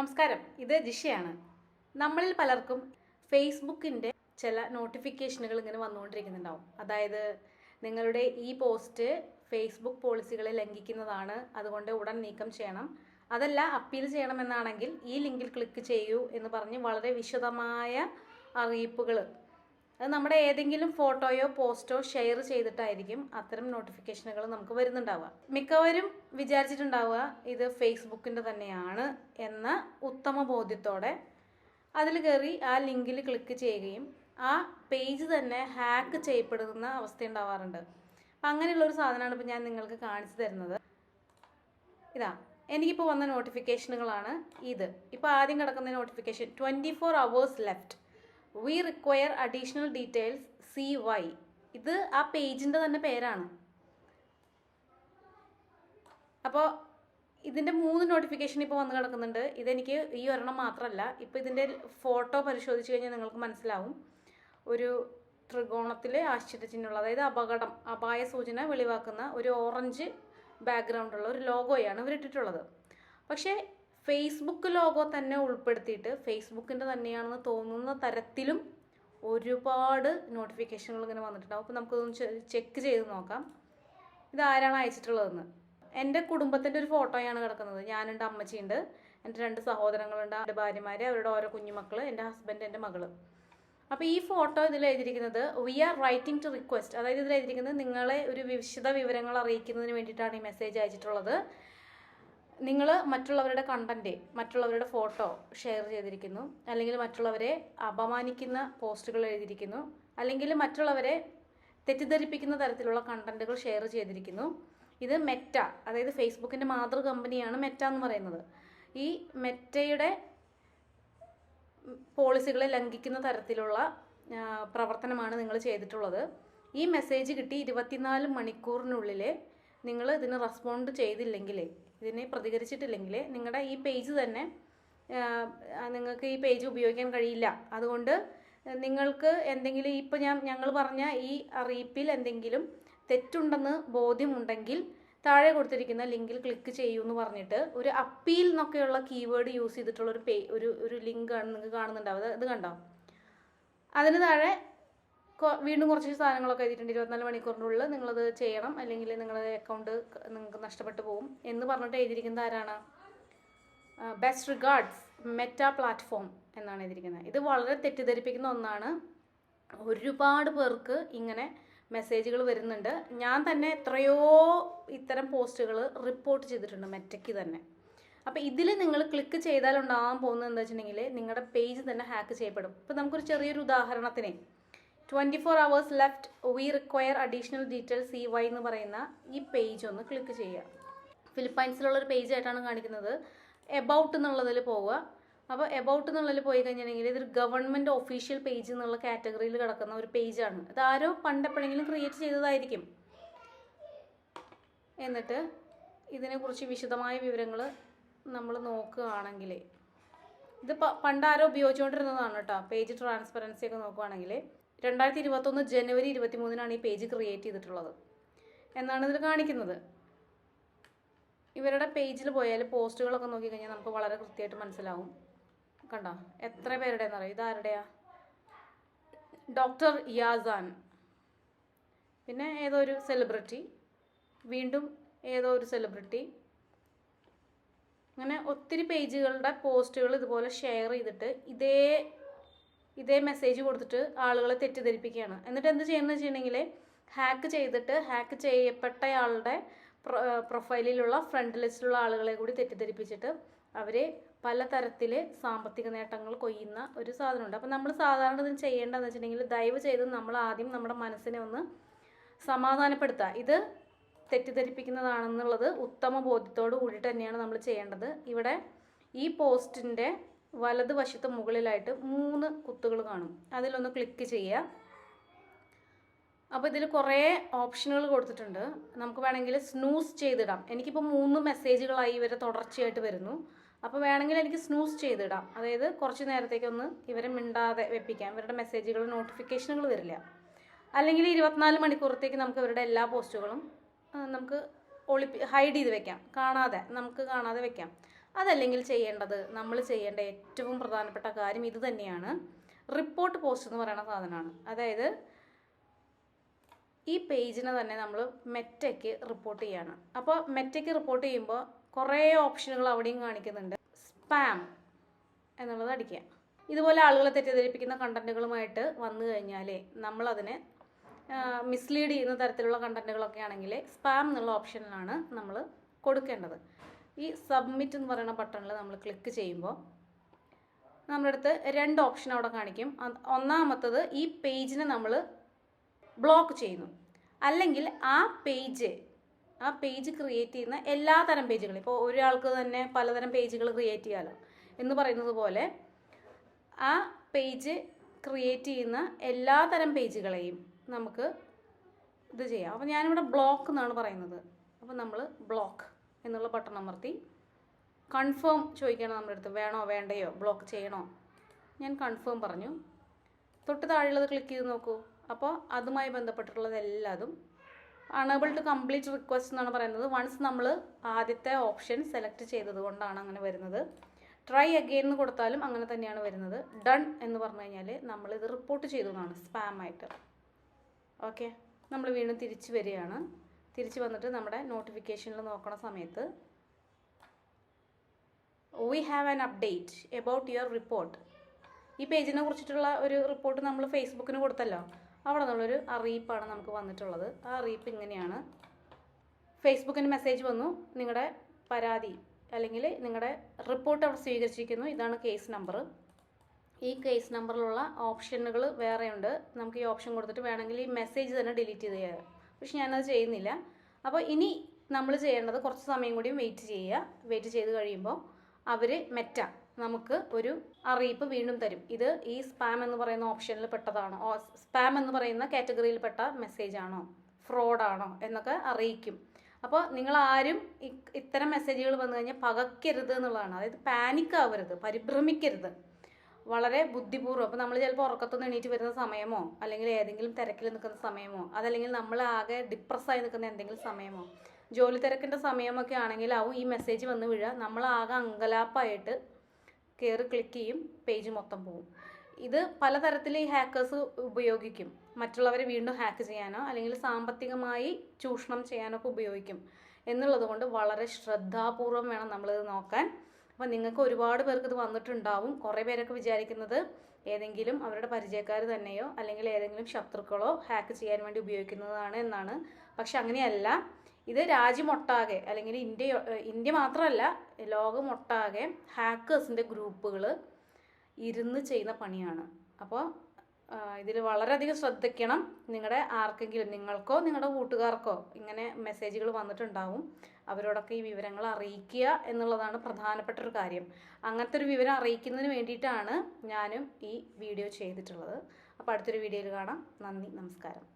നമസ്കാരം. ഇത് ജിഷയാണ്. നമ്മളിൽ പലർക്കും ഫേസ്ബുക്കിന്റെ ചില നോട്ടിഫിക്കേഷനുകൾ ഇങ്ങനെ വന്നുകൊണ്ടിരിക്കുന്നുണ്ടാവും. അതായത് നിങ്ങളുടെ ഈ പോസ്റ്റ് ഫേസ്ബുക്ക് പോളിസികളെ ലംഘിക്കുന്നതാണ് അതുകൊണ്ട് ഉടൻ നീക്കം ചെയ്യണം. അതല്ല അപ്പീൽ ചെയ്യണമെന്നാണെങ്കിൽ ഈ ലിങ്കിൽ ക്ലിക്ക് ചെയ്യൂ എന്ന് പറഞ്ഞ് വളരെ വിശദമായ അറിയിപ്പുകൾ അത് നമ്മുടെ ഏതെങ്കിലും ഫോട്ടോയോ പോസ്റ്റോ ഷെയർ ചെയ്തിട്ടായിരിക്കും അത്തരം നോട്ടിഫിക്കേഷനുകൾ നമുക്ക് വരുന്നുണ്ടാവുക. മിക്കവരും വിചാരിച്ചിട്ടുണ്ടാവുക ഇത് ഫേസ്ബുക്കിന്റെ തന്നെയാണ് എന്ന ഉത്തമ ബോധ്യത്തോടെ അതിൽ കയറി ആ ലിങ്കിൽ ക്ലിക്ക് ചെയ്യുകയും ആ പേജ് തന്നെ ഹാക്ക് ചെയ്യപ്പെടുന്ന അവസ്ഥ ഉണ്ടാവാറുണ്ട് അപ്പം അങ്ങനെയുള്ളൊരു സാധനമാണ് ഇപ്പോൾ ഞാൻ നിങ്ങൾക്ക് കാണിച്ചു തരുന്നത്. ഇതാ എനിക്കിപ്പോൾ വന്ന നോട്ടിഫിക്കേഷനുകളാണ് ഇത്. ഇപ്പോൾ ആദ്യം കിടക്കുന്ന notification twenty four hours left. We require additional details C Y ഇത് ആ പേജിന്റെ തന്നെ പേരാണ്. അപ്പോൾ ഇതിന്റെ മൂന്ന് നോട്ടിഫിക്കേഷൻ ഇപ്പോൾ വന്ന് കിടക്കുന്നുണ്ട്. ഇതെനിക്ക് ഈ ഒരെണ്ണം മാത്രമല്ല ഇപ്പോൾ ഇതിന്റെ ഫോട്ടോ പരിശോധിച്ച് കഴിഞ്ഞാൽ നിങ്ങൾക്ക് മനസ്സിലാവും. ഒരു ത്രികോണത്തിലെ ആശ്ചര്യചിഹ്നമുള്ള അതായത് അപകടം അപായ സൂചന വെളിവാക്കുന്ന ഒരു ഓറഞ്ച് ബാക്ക്ഗ്രൗണ്ടുള്ള ഒരു ലോഗോയാണ് ഇവരിട്ടിട്ടുള്ളത്. പക്ഷേ ഫേസ്ബുക്ക് ലോഗോ തന്നെ ഉൾപ്പെടുത്തിയിട്ട് ഫേസ്ബുക്കിന്റെ തന്നെയാണെന്ന് തോന്നുന്ന തരത്തിലും ഒരുപാട് നോട്ടിഫിക്കേഷനുകൾ ഇങ്ങനെ വന്നിട്ടുണ്ടാവും അപ്പോൾ നമുക്കൊന്ന് ചെക്ക് ചെയ്ത് നോക്കാം. ഇതാരാണ് അയച്ചിട്ടുള്ളതെന്ന്? എന്റെ കുടുംബത്തിന്റെ ഒരു ഫോട്ടോയാണ് കിടക്കുന്നത്. ഞാനുണ്ട് അമ്മച്ചിയുണ്ട്. എന്റെ രണ്ട് സഹോദരങ്ങളുണ്ട്. എന്റെ ഭാര്യമാർ അവരുടെ ഓരോ കുഞ്ഞുമക്കൾ എന്റെ ഹസ്ബൻഡ് എന്റെ മകൾ അപ്പോൾ ഈ ഫോട്ടോ ഇതിൽ എഴുതിയിരിക്കുന്നത് we are writing to request അതായത് ഇതിൽ എഴുതിയിരിക്കുന്നത് നിങ്ങളെ ഒരു വിശദ വിവരങ്ങൾ അറിയിക്കുന്നതിന് വേണ്ടിയിട്ടാണ് ഈ മെസ്സേജ് അയച്ചിട്ടുള്ളത്. നിങ്ങൾ മറ്റുള്ളവരുടെ കണ്ടന്റ് മറ്റുള്ളവരുടെ ഫോട്ടോ ഷെയർ ചെയ്തിരിക്കുന്നു. അല്ലെങ്കിൽ മറ്റുള്ളവരെ അപമാനിക്കുന്ന പോസ്റ്റുകൾ എഴുതിയിരിക്കുന്നു. അല്ലെങ്കിൽ മറ്റുള്ളവരെ തെറ്റിദ്ധരിപ്പിക്കുന്ന തരത്തിലുള്ള കണ്ടന്റുകൾ ഷെയർ ചെയ്തിരിക്കുന്നു. ഇത് മെറ്റ അതായത് ഫേസ്ബുക്കിന്റെ മാതൃ കമ്പനിയാണ് മെറ്റ എന്ന് പറയുന്നത്. ഈ മെറ്റയുടെ പോളിസികളെ ലംഘിക്കുന്ന തരത്തിലുള്ള പ്രവർത്തനമാണ് നിങ്ങൾ ചെയ്തിട്ടുള്ളത്. ഈ മെസ്സേജ് കിട്ടി ഇരുപത്തിനാല് മണിക്കൂറിനുള്ളിൽ നിങ്ങൾ ഇതിന് റെസ്പോണ്ട് ചെയ്തില്ലെങ്കിൽ ഇതിനെ പ്രതികരിച്ചിട്ടില്ലെങ്കിൽ നിങ്ങളുടെ ഈ പേജ് തന്നെ നിങ്ങൾക്ക് ഈ പേജ് ഉപയോഗിക്കാൻ കഴിയില്ല. അതുകൊണ്ട് നിങ്ങൾക്ക് എന്തെങ്കിലും ഇപ്പോൾ ഞാൻ ഞങ്ങൾ പറഞ്ഞ ഈ അറിയിപ്പിൽ എന്തെങ്കിലും തെറ്റുണ്ടെന്ന് ബോധ്യമുണ്ടെങ്കിൽ താഴെ കൊടുത്തിരിക്കുന്ന ലിങ്കിൽ ക്ലിക്ക് ചെയ്യൂ എന്ന് പറഞ്ഞിട്ട് ഒരു അപ്പീൽ എന്നൊക്കെയുള്ള കീവേഡ് യൂസ് ചെയ്തിട്ടുള്ള ഒരു പേ ഒരു ഒരു ലിങ്ക് ആണ് നിങ്ങൾക്ക് കാണുന്നുണ്ടാവുക. ഇത് കണ്ടോ? അതിന് താഴെ വീണ്ടും കുറച്ച് സാധനങ്ങളൊക്കെ എഴുതിയിട്ടുണ്ട്. ഇരുപത്തിനാല് മണിക്കൂറിനുള്ളിൽ നിങ്ങളത് ചെയ്യണം. അല്ലെങ്കിൽ നിങ്ങളുടെ അക്കൗണ്ട് നിങ്ങൾക്ക് നഷ്ടപ്പെട്ടു പോകും എന്ന് പറഞ്ഞിട്ട് എഴുതിയിരിക്കുന്നത് ആരാണ്? ബെസ്റ്റ് റിഗാർഡ്സ് മെറ്റ പ്ലാറ്റ്ഫോം എന്നാണ് എഴുതിയിരിക്കുന്നത്. ഇത് വളരെ തെറ്റിദ്ധരിപ്പിക്കുന്ന ഒന്നാണ്. ഒരുപാട് പേർക്ക് ഇങ്ങനെ മെസ്സേജുകൾ വരുന്നുണ്ട്. ഞാൻ തന്നെ എത്രയോ ഇത്തരം പോസ്റ്റുകൾ റിപ്പോർട്ട് ചെയ്തിട്ടുണ്ട് മെറ്റയ്ക്ക് തന്നെ. അപ്പോൾ ഇതിൽ നിങ്ങൾ ക്ലിക്ക് ചെയ്താൽ ഉണ്ടാകാൻ പോകുന്നത് എന്താ വെച്ചിട്ടുണ്ടെങ്കിൽ നിങ്ങളുടെ പേജ് തന്നെ ഹാക്ക് ചെയ്യപ്പെടും. ഇപ്പോൾ നമുക്കൊരു ചെറിയൊരു ഉദാഹരണത്തിന് twenty four hours left we require additional details C Y എന്ന് പറയുന്ന ഈ പേജ് ഒന്ന് ക്ലിക്ക് ചെയ്യുക. ഫിലിപ്പൈൻസിലുള്ള ഒരു പേജ് ആയിട്ടാണ് കാണിക്കുന്നത്. എബൌട്ട് എന്നുള്ളതിൽ പോവുക. അപ്പോൾ എബൌട്ട് എന്നുള്ളതിൽ പോയി കഴിഞ്ഞിട്ടുണ്ടെങ്കിൽ ഇതൊരു ഗവൺമെന്റ് ഒഫീഷ്യൽ പേജ് എന്നുള്ള കാറ്റഗറിയിൽ കിടക്കുന്ന ഒരു പേജാണ് ഇത് ആരോ പണ്ടെപ്പോഴെങ്കിലും ക്രിയേറ്റ് ചെയ്തതായിരിക്കും. എന്നിട്ട് ഇതിനെക്കുറിച്ച് വിശദമായ വിവരങ്ങൾ നമ്മൾ നോക്കുകയാണെങ്കിൽ ഇത് പണ്ട് ആരോ ഉപയോഗിച്ചുകൊണ്ടിരുന്നതാണ് കേട്ടോ. പേജ് ട്രാൻസ്പെറൻസി ഒക്കെ നോക്കുകയാണെങ്കിൽ രണ്ടായിരത്തി ഇരുപത്തൊന്ന് ജനുവരി ഇരുപത്തി മൂന്നിനാണ് ഈ പേജ് ക്രിയേറ്റ് ചെയ്തിട്ടുള്ളത്. എന്നാണ് ഇതിൽ കാണിക്കുന്നത്. ഇവരുടെ പേജിൽ പോയാൽ പോസ്റ്റുകളൊക്കെ നോക്കിക്കഴിഞ്ഞാൽ നമുക്ക് വളരെ കൃത്യമായിട്ട് മനസ്സിലാവും. കണ്ടോ? എത്ര പേരുടെ എന്നറിയാം ഇതാരുടെയാ ഡോക്ടർ യാസാൻ പിന്നെ ഏതോ ഒരു സെലിബ്രിറ്റി വീണ്ടും ഏതോ ഒരു സെലിബ്രിറ്റി അങ്ങനെ ഒത്തിരി പേജുകളുടെ പോസ്റ്റുകൾ ഇതുപോലെ ഷെയർ ചെയ്തിട്ട് ഇതേ ഇതേ മെസ്സേജ് കൊടുത്തിട്ട് ആളുകളെ തെറ്റിദ്ധരിപ്പിക്കുകയാണ്. എന്നിട്ട് എന്ത് ചെയ്യുന്നത് വെച്ചിട്ടുണ്ടെങ്കിൽ ഹാക്ക് ചെയ്തിട്ട് ഹാക്ക് ചെയ്യപ്പെട്ടയാളുടെ പ്രൊഫൈലിലുള്ള ഫ്രണ്ട് ലിസ്റ്റിലുള്ള ആളുകളെ കൂടി തെറ്റിദ്ധരിപ്പിച്ചിട്ട് അവരെ പലതരത്തിൽ സാമ്പത്തിക നേട്ടങ്ങൾ കൊയ്യുന്ന ഒരു സാധനമുണ്ട്. അപ്പം നമ്മൾ സാധാരണ ഇത് ചെയ്യേണ്ടതെന്ന് വെച്ചിട്ടുണ്ടെങ്കിൽ ദയവ് ചെയ്ത് നമ്മൾ ആദ്യം നമ്മുടെ മനസ്സിനെ ഒന്ന് സമാധാനപ്പെടുത്തുക. ഇത് തെറ്റിദ്ധരിപ്പിക്കുന്നതാണെന്നുള്ളത് ഉത്തമ ബോധ്യത്തോടു കൂടി തന്നെയാണ് നമ്മൾ ചെയ്യേണ്ടത്. ഇവിടെ ഈ പോസ്റ്റിന്റെ വലതുവശത്ത് മുകളിലായിട്ട് മൂന്ന് കുത്തുകൾ കാണും. അതിലൊന്ന് ക്ലിക്ക് ചെയ്യുക. അപ്പോൾ ഇതിൽ കുറേ ഓപ്ഷനുകൾ കൊടുത്തിട്ടുണ്ട്. നമുക്ക് വേണമെങ്കിൽ സ്നൂസ് ചെയ്തിടാം. എനിക്കിപ്പോൾ മൂന്ന് മെസ്സേജുകളായി ഇവരെ തുടർച്ചയായിട്ട് വരുന്നു. അപ്പോൾ വേണമെങ്കിൽ എനിക്ക് സ്നൂസ് ചെയ്തിടാം. അതായത് കുറച്ച് നേരത്തേക്കൊന്ന് ഇവരെ മിണ്ടാതെ വെപ്പിക്കാം. ഇവരുടെ മെസ്സേജുകൾ നോട്ടിഫിക്കേഷനുകൾ വരില്ല. അല്ലെങ്കിൽ ഇരുപത്തിനാല് മണിക്കൂറത്തേക്ക് നമുക്ക് ഇവരുടെ എല്ലാ പോസ്റ്റുകളും നമുക്ക് ഒളിപ്പി ഹൈഡ് ചെയ്ത് വെക്കാം. കാണാതെ നമുക്ക് കാണാതെ വെക്കാം. അതല്ലെങ്കിൽ ചെയ്യേണ്ടത് നമ്മൾ ചെയ്യേണ്ട ഏറ്റവും പ്രധാനപ്പെട്ട കാര്യം ഇത് തന്നെയാണ്. റിപ്പോർട്ട് പോസ്റ്റ് എന്ന് പറയുന്ന സാധനമാണ്. അതായത് ഈ പേജിനെ തന്നെ നമ്മൾ മെറ്റയ്ക്ക് റിപ്പോർട്ട് ചെയ്യാണ്. അപ്പോൾ മെറ്റയ്ക്ക് റിപ്പോർട്ട് ചെയ്യുമ്പോൾ കുറേ ഓപ്ഷനുകൾ അവിടെയും കാണിക്കുന്നുണ്ട്. സ്പാം എന്നുള്ളത് അടിക്കുക. ഇതുപോലെ ആളുകളെ തെറ്റിദ്ധരിപ്പിക്കുന്ന കണ്ടന്റുകളുമായിട്ട് വന്നു കഴിഞ്ഞാൽ നമ്മളതിനെ മിസ്ലീഡ് ചെയ്യുന്ന തരത്തിലുള്ള കണ്ടന്റുകളൊക്കെ ആണെങ്കിൽ സ്പാം എന്നുള്ള ഓപ്ഷനിലാണ് നമ്മൾ കൊടുക്കേണ്ടത്. ഈ സബ്മിറ്റ് എന്ന് പറയുന്ന ബട്ടണിൽ നമ്മൾ ക്ലിക്ക് ചെയ്യുമ്പോൾ നമ്മുടെ അടുത്ത് രണ്ട് ഓപ്ഷൻ അവിടെ കാണിക്കും. ഒന്നാമത്തത് ഈ പേജിനെ നമ്മൾ ബ്ലോക്ക് ചെയ്യുന്നു. അല്ലെങ്കിൽ ആ പേജ് ആ പേജ് ക്രിയേറ്റ് ചെയ്യുന്ന എല്ലാ തരം പേജുകളും ഇപ്പോൾ ഒരാൾക്ക് തന്നെ പലതരം പേജുകൾ ക്രിയേറ്റ് ചെയ്യാമല്ലോ എന്ന് പറയുന്നത് പോലെ ആ പേജ് ക്രിയേറ്റ് ചെയ്യുന്ന എല്ലാ തരം പേജുകളെയും നമുക്ക് ഇത് ചെയ്യാം. അപ്പോൾ ഞാനിവിടെ ബ്ലോക്ക് എന്നാണ് പറയുന്നത്. അപ്പോൾ നമ്മൾ ബ്ലോക്ക് എന്നുള്ള ബട്ടൺ അമർത്തി കൺഫേം ചോദിക്കണം നമ്മുടെ അടുത്ത് വേണോ വേണ്ടയോ? ബ്ലോക്ക് ചെയ്യണോ? ഞാൻ കൺഫേം പറഞ്ഞു. തൊട്ട് താഴെയുള്ളത് ക്ലിക്ക് ചെയ്ത് നോക്കൂ. അപ്പോൾ അതുമായി ബന്ധപ്പെട്ടിട്ടുള്ളതെല്ലാതും അണേബിൾ ടു കംപ്ലീറ്റ് റിക്വസ്റ്റ് എന്നാണ് പറയുന്നത്. വൺസ് നമ്മൾ ആദ്യത്തെ ഓപ്ഷൻ സെലക്ട് ചെയ്തത് കൊണ്ടാണ് അങ്ങനെ വരുന്നത്. ട്രൈ അഗെയിൻ എന്ന് കൊടുത്താലും അങ്ങനെ തന്നെയാണ് വരുന്നത്. ഡൺ എന്ന് പറഞ്ഞു കഴിഞ്ഞാൽ നമ്മളിത് റിപ്പോർട്ട് ചെയ്തു എന്നാണ്. സ്പാം ആയിട്ട്. ഓക്കെ നമ്മൾ വീണ്ടും തിരിച്ചു വരികയാണ്. തിരിച്ച് വന്നിട്ട് നമ്മുടെ നോട്ടിഫിക്കേഷനിൽ നോക്കണ സമയത്ത് we have an update about your report ഈ പേജിനെ കുറിച്ചിട്ടുള്ള ഒരു റിപ്പോർട്ട് നമ്മൾ ഫേസ്ബുക്കിന് കൊടുത്തല്ലോ. അവിടെ നിന്നുള്ളൊരു അറിയിപ്പാണ് നമുക്ക് വന്നിട്ടുള്ളത്. ആ അറിയിപ്പ് ഇങ്ങനെയാണ്. ഫേസ്ബുക്കിന് മെസ്സേജ് വന്നു. നിങ്ങളുടെ പരാതി അല്ലെങ്കിൽ നിങ്ങളുടെ റിപ്പോർട്ട് അവർ സ്വീകരിച്ചിരിക്കുന്നു. ഇതാണ് കേസ് നമ്പർ ഈ കേസ് നമ്പറിലുള്ള ഓപ്ഷനുകൾ വേറെയുണ്ട്. നമുക്ക് ഈ ഓപ്ഷൻ കൊടുത്തിട്ട് വേണമെങ്കിൽ ഈ മെസ്സേജ് തന്നെ ഡിലീറ്റ് ചെയ്ത് പക്ഷെ ഞാനത് ചെയ്യുന്നില്ല. അപ്പോൾ ഇനി നമ്മൾ ചെയ്യേണ്ടത് കുറച്ച് സമയം കൂടി വെയിറ്റ് ചെയ്യുക. വെയിറ്റ് ചെയ്ത് കഴിയുമ്പോൾ അവർ മെറ്റ നമുക്ക് ഒരു അറിയിപ്പ് വീണ്ടും തരും. ഇത് ഈ സ്പാം എന്ന് പറയുന്ന ഓപ്ഷനിൽ പെട്ടതാണോ? സ്പാം എന്ന് പറയുന്ന കാറ്റഗറിയിൽ പെട്ട മെസ്സേജ് ആണോ? ഫ്രോഡാണോ എന്നൊക്കെ അറിയിക്കും. അപ്പോൾ നിങ്ങൾ ആരും ഇത്തരം മെസ്സേജുകൾ വന്നു കഴിഞ്ഞാൽ പകക്കരുത് എന്നുള്ളതാണ്. അതായത് പാനിക് ആവരുത് പരിഭ്രമിക്കരുത്. വളരെ ബുദ്ധിപൂർവം. അപ്പോൾ നമ്മൾ ചിലപ്പോൾ ഉറക്കത്തുനിന്ന് എണീറ്റ് വരുന്ന സമയമോ അല്ലെങ്കിൽ ഏതെങ്കിലും തിരക്കിൽ നിൽക്കുന്ന സമയമോ അതല്ലെങ്കിൽ നമ്മൾ ആകെ ഡിപ്രസ്സായി നിൽക്കുന്ന എന്തെങ്കിലും സമയമോ ജോലി തിരക്കിന്റെ സമയമൊക്കെ ആണെങ്കിൽ ആണെങ്കിലാവും ഈ മെസ്സേജ് വന്ന് വീഴുക നമ്മൾ ആകെ അങ്കലാപ്പായിട്ട് കയറി ക്ലിക്ക് ചെയ്യും പേജ് മൊത്തം പോവും ഇത് പലതരത്തിൽ ഈ ഹാക്കേഴ്സ് ഉപയോഗിക്കും. മറ്റുള്ളവരെ വീണ്ടും ഹാക്ക് ചെയ്യാനോ അല്ലെങ്കിൽ സാമ്പത്തികമായി ചൂഷണം ചെയ്യാനൊക്കെ ഉപയോഗിക്കും. എന്നുള്ളത് കൊണ്ട് വളരെ ശ്രദ്ധാപൂർവം വേണം നമ്മളിത് നോക്കാൻ. അപ്പോൾ നിങ്ങൾക്ക് ഒരുപാട് പേർക്ക് ഇത് വന്നിട്ടുണ്ടാവും. കുറേ പേരൊക്കെ വിചാരിക്കുന്നത് ഏതെങ്കിലും അവരുടെ പരിചയക്കാർ തന്നെയോ അല്ലെങ്കിൽ ഏതെങ്കിലും ശത്രുക്കളോ ഹാക്ക് ചെയ്യാൻ വേണ്ടി ഉപയോഗിക്കുന്നതാണ് എന്നാണ്. പക്ഷെ അങ്ങനെയല്ല. ഇത് രാജ്യമൊട്ടാകെ അല്ലെങ്കിൽ ഇന്ത്യ ഇന്ത്യ മാത്രമല്ല ലോകമൊട്ടാകെ ഹാക്കേഴ്സിന്റെ ഗ്രൂപ്പുകൾ ഇരുന്ന് ചെയ്യുന്ന പണിയാണ്. അപ്പോൾ ഇതിൽ വളരെയധികം ശ്രദ്ധിക്കണം. നിങ്ങളുടെ ആർക്കെങ്കിലും നിങ്ങൾക്കോ നിങ്ങളുടെ കൂട്ടുകാർക്കോ ഇങ്ങനെ മെസ്സേജുകൾ വന്നിട്ടുണ്ടാവും. അവരോടൊക്കെ ഈ വിവരങ്ങൾ അറിയിക്കുക എന്നുള്ളതാണ് പ്രധാനപ്പെട്ട ഒരു കാര്യം. അങ്ങനത്തെ ഒരു വിവരം അറിയിക്കുന്നതിന് വേണ്ടിയിട്ടാണ് ഞാനും ഈ വീഡിയോ ചെയ്തിട്ടുള്ളത്. അപ്പോൾ അടുത്തൊരു വീഡിയോയിൽ കാണാം. നന്ദി നമസ്കാരം.